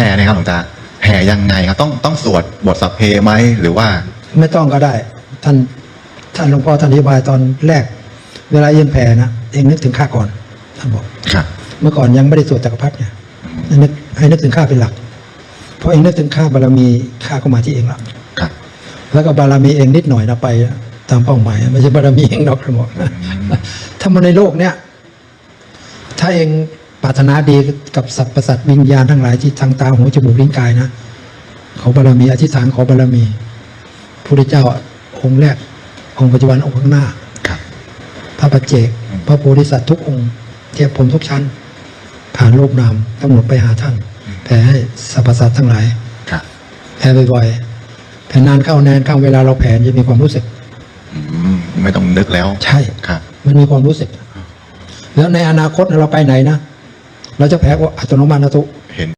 ผ่เนี่ยครับหลวงตาแผ่ยังไงครับ ต้องต้องสวดบทสัพเพไหมหรือว่า ไม่ต้องก็ได้ ท่านท่านหลวงพ่อท่านอธิบายตอนแรก เวลาเอ็นแผ่นะเองนึกถึงข้าก่อนท่านบอกครับ เมื่อก่อนยังไม่ได้สวดจักรพรรดิไงให้นึกให้นึกถึงข้าเป็นหลักเพราะเองนึกถึงข้าบารมีข้าก็มาที่เองละครับ แล้วก็บารมีเองนิดหน่อยนะไปตามเป้าหมายไม่ใช่บารมีเองนอกระบบถ้ามาในโลกเนี้ยถ้าเอง ปรารถนาดีกับสรรพสัตว์วิญญาณทั้งหลายที่ทางตาหูจมูกลิ้นกายนะขอบารมีอธิษฐานขอบารมีพระพุทธเจ้าองค์แรก องค์ปัจจุบันองค์ข้างหน้าครับพระปัจเจกพระโพธิสัตว์ทุกองค์เทียบผมทุกชั้น ผ่านรูปนามทั้งหมดไปหาท่านแผ่ให้สรรพสัตว์ทั้งหลายครับแผ่บ่อยๆแผ่นานเข้านานเข้าเวลาเราแผ่จะมีความรู้สึกอืมไม่ต้องนึกแล้ว ใช่ครับมันมีความรู้สึก แล้วในอนาคตเราไปไหนนะ แล้จะแพ้ว่าอัตโนมัตินะทุกเห็น